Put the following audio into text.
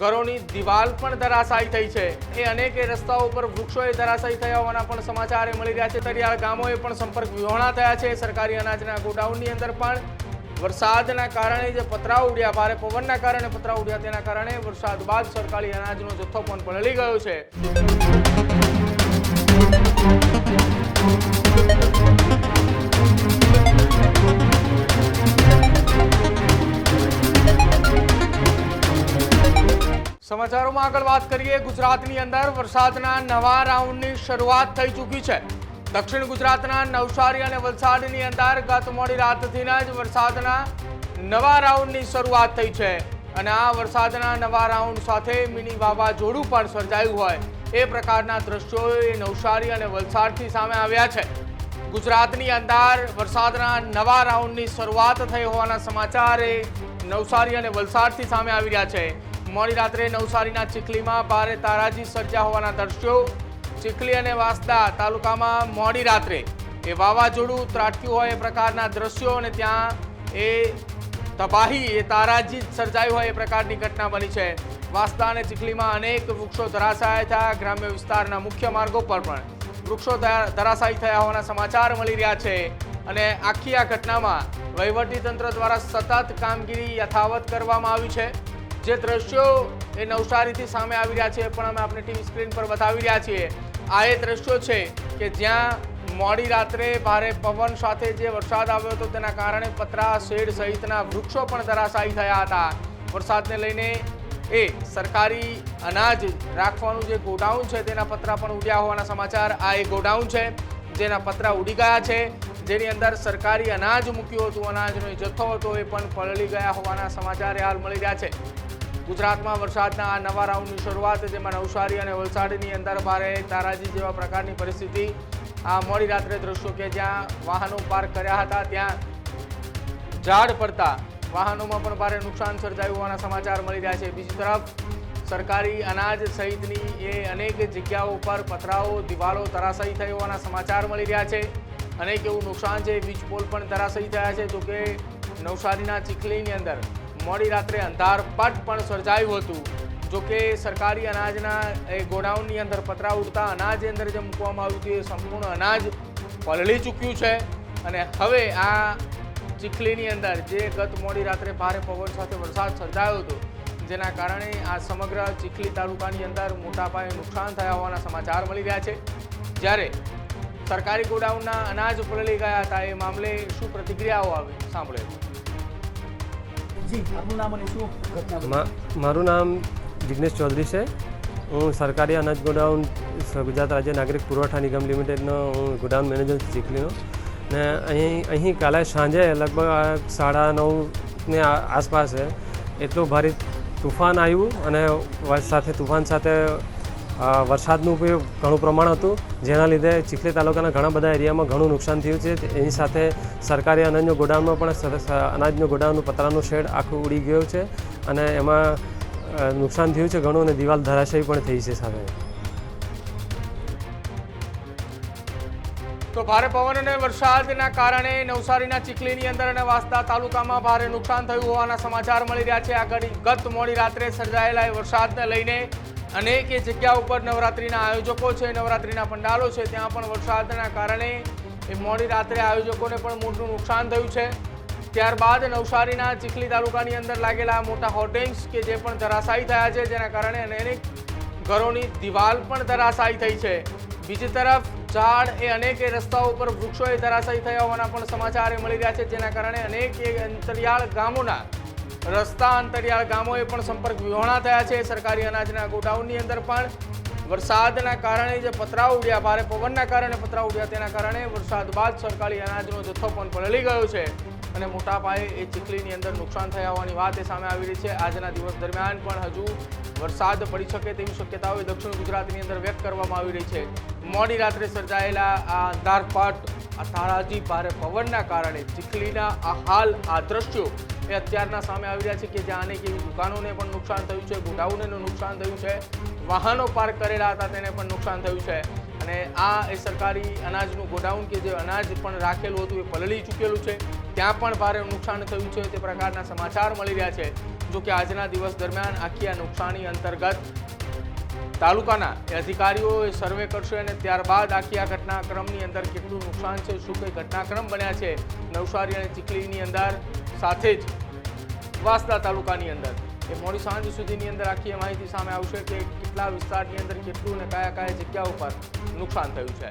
ઘરોની દિવાલ પણ ધરાશાયી થઈ છે. એ અનેક રસ્તાઓ પર વૃક્ષોએ ધરાશાયી થયા હોવાના પણ સમાચાર એ મળી રહ્યા છે. તરિયાળ ગામોએ પણ સંપર્ક વિહોણા થયા છે. સરકારી અનાજના ગોડાઉનની અંદર પણ વરસાદના કારણે જે પતરા ઉડ્યા, ભારે પવનના કારણે પતરા ઉડ્યા, તેના કારણે વરસાદ બાદ સરકારી અનાજનો જથ્થો પણ પલળી ગયો છે. સમાચારોમાં આગળ વાત કરીએ, ગુજરાતની અંદર વરસાદના નવા રાઉન્ડની શરૂઆત થઈ ચૂકી છે. દક્ષિણ ગુજરાતના નવસારી અને વલસાડની અંદર ગત મોડી રાતથી જ વરસાદના નવા રાઉન્ડની શરૂઆત થઈ છે. અને આ વરસાદના નવા રાઉન્ડ સાથે મિની વાવાઝોડું પણ સર્જાયું હોય. એ પ્રકારના દ્રશ્યો એ નવસારી અને વલસાડથી સામે આવ્યા છે. ગુજરાતની અંદર વરસાદના નવા રાઉન્ડની શરૂઆત થઈ હોવાના સમાચાર એ નવસારી અને વલસાડથી સામે આવી રહ્યા છે. મોડી રાત્રે નવસારીના ચીખલીમાં ભારે તારાજી સર્જા હોવાના દ્રશ્યો. ચીખલી અને વાંસદા તાલુકામાં મોડી રાત્રે એ વાવાઝોડું ત્રાટક્યું હોય એ પ્રકારના દ્રશ્યો અને ત્યાં એ તબાહી, એ તારાજી સર્જાયું હોય એ પ્રકારની ઘટના બની છે. વાંસદા અને ચીખલીમાં અનેક વૃક્ષો ધરાશાય થયા. ગ્રામ્ય વિસ્તારના મુખ્ય માર્ગો પર પણ વૃક્ષો ધરા- ધરાશાયી થયા હોવાના સમાચાર મળી રહ્યા છે. અને આખી આ ઘટનામાં વહીવટીતંત્ર દ્વારા સતત કામગીરી યથાવત કરવામાં આવી છે. જે દ્રશ્યો એ નવસારીથી સામે આવી રહ્યા છે, પણ અમે આપણે ટીવી સ્ક્રીન પર બતાવી રહ્યા છીએ. આ એ દ્રશ્યો છે કે જ્યાં મોડી રાત્રે ભારે પવન સાથે જે વરસાદ આવ્યો હતો, તેના કારણે પતરા, શેડ સહિતના વૃક્ષો પણ ધરાશાયી થયા હતા. વરસાદને લઈને એ સરકારી અનાજ રાખવાનું જે ગોડાઉન છે, તેના પતરા પણ ઉડ્યા હોવાના સમાચાર. આ એ ગોડાઉન છે, જેના પતરા ઉડી ગયા છે. જેની અંદર સરકારી અનાજ મૂક્યું હતું. અનાજનો જથ્થો હતો, એ પણ પલળી ગયા હોવાના સમાચાર હાલ મળી રહ્યા છે. ગુજરાતમાં વરસાદના આ નવા રાઉન્ડની શરૂઆત, જેમાં નવસારી અને વલસાડની અંદર ભારે તારાજી જેવા પ્રકારની પરિસ્થિતિ આ મોડી રાત્રે દ્રશ્યો કે જ્યાં વાહનો પાર્ક કર્યા હતા, ત્યાં ઝાડ પડતા વાહનોમાં પણ ભારે નુકસાન સર્જાયું હોવાના સમાચાર મળી રહ્યા છે. બીજી તરફ, સરકારી અનાજ સહિતની એ અનેક જગ્યાઓ પર પતરાઓ, દિવાલો તરાશાયી થઈ હોવાના સમાચાર મળી રહ્યા છે. અનેક એવું નુકસાન છે, વીજ પોલ પણ તરાશાયી થયા છે. જોકે નવસારીના ચીખલીની અંદર મોડી રાત્રે અંધારપટ પણ સર્જાયું હતું. જોકે સરકારી અનાજના એ ગોડાઉનની અંદર પતરા ઉડતા અનાજ અંદર જે મૂકવામાં આવ્યું હતું એ સંપૂર્ણ અનાજ પલળી ચૂક્યું છે. અને હવે આ ચીખલીની અંદર જે ગત મોડી રાત્રે ભારે પવન સાથે વરસાદ સર્જાયો હતો, જેના કારણે આ સમગ્ર ચીખલી તાલુકાની અંદર મોટા પાયે નુકસાન થયા હોવાના સમાચાર મળી રહ્યા છે. જ્યારે સરકારી ગોડાઉનના અનાજ પલળી ગયા હતા, એ મામલે શું પ્રતિક્રિયાઓ આવી? સાંભળે. જી, મારું નામ જિગ્નેશ ચૌધરી છે. હું સરકારી અનાજ ગોડાઉન ગુજરાત રાજ્ય નાગરિક પુરવઠા નિગમ લિમિટેડનો હું ગોડાઉન મેનેજર છું, ચીખલીનો. ને અહીં અહીં કાલે સાંજે લગભગ સાડા નવને આસપાસ એટલું ભારે તુફાન આવ્યું અને સાથે તુફાન સાથે વરસાદનું બી ઘણું પ્રમાણ હતું. જેના લીધે ચીખલી તાલુકાના ઘણા બધા એરિયામાં ઘણું નુકસાન થયું છે. એની સાથે સરકારી અનાજનું ગોડાઉનમાં પણ અનાજનું ગોડાઉનનું પતરાનું શેડ આખું ઉડી ગયું છે અને એમાં નુકસાન થયું છે ઘણું અને દિવાલ ધરાશયી પણ થઈ છે સાથે. તો ભારે પવન અને વરસાદના કારણે નવસારીના ચીખલીની અંદર અને વાંસદા તાલુકામાં ભારે નુકસાન થયું હોવાના સમાચાર મળી રહ્યા છે. આગળ ગત મોડી રાત્રે સર્જાયેલા વરસાદને લઈને અનેક એ જગ્યા ઉપર નવરાત્રિના આયોજકો છે, નવરાત્રિના પંડાલો છે. ત્યાં પણ વરસાદના કારણે એ મોડી રાત્રે આયોજકોને પણ મોટું નુકસાન થયું છે. ત્યારબાદ નવસારીના ચીખલી તાલુકાની અંદર લાગેલા મોટા હોર્ડિંગ્સ કે જે પણ ધરાશાયી થયા છે, જેના કારણે અનેક ઘરોની દિવાલ પણ ધરાશાયી થઈ છે. બીજી તરફ ઝાડ એ અનેક રસ્તાઓ પર વૃક્ષોએ ધરાશાયી થયા હોવાના પણ સમાચાર મળી રહ્યા છે, જેના કારણે અનેક અંતરિયાળ ગામોના રસ્તા અંતરિયાળ ગામોએ પણ સંપર્ક વિહોણા થયા છે. સરકારી અનાજના ગોડાઉનની અંદર પણ વરસાદના કારણે જે પતરા ઉડ્યા, ભારે પવનના કારણે પતરા ઉડ્યા, તેના કારણે વરસાદ બાદ સરકારી અનાજનો જથ્થો પણ પલળી ગયો છે અને મોટા પાયે એ ચીખલીની અંદર નુકસાન થયા હોવાની વાત એ સામે આવી રહી છે. આજના દિવસ દરમિયાન પણ હજુ વરસાદ પડી શકે તેવી શક્યતાઓ દક્ષિણ ગુજરાતની અંદર વ્યક્ત કરવામાં આવી રહી છે. મોડી રાત્રે સર્જાયેલા આ અંધારપાટ તારાજી ભારે પવનના કારણે ચીખલીના આ હાલ આ દ્રશ્યો એ અત્યારના સામે આવી રહ્યા છે કે જ્યાં અનેક એવી દુકાનોને પણ નુકસાન થયું છે, ગોડાઉનને નુકસાન થયું છે, વાહનો પાર્ક કરેલા હતા તેને પણ નુકસાન થયું છે. અને આ એ સરકારી અનાજનું ગોડાઉન કે જે અનાજ પણ રાખેલું હતું એ પલળી ચૂકેલું છે. ત્યાં પણ ભારે નુકસાન થયું છે, તે પ્રકારના સમાચાર મળી રહ્યા છે. જો કે આજના દિવસ દરમિયાન આખી આ નુકસાની અંતર્ગત તાલુકાના એ અધિકારીઓએ સર્વે કરશે અને ત્યારબાદ આખી આ ઘટનાક્રમની અંદર કેટલું નુકસાન છે, શું કંઈ ઘટનાક્રમ બન્યા છે, નવસારી અને ચીખલીની અંદર સાથે જ વાસદા તાલુકાની અંદર. એ મોડી સાંજ સુધીની અંદર આખી માહિતી સામે આવશે કે કેટલા વિસ્તારની અંદર કેટલું અને કયા કયા જગ્યા ઉપર નુકસાન થયું છે.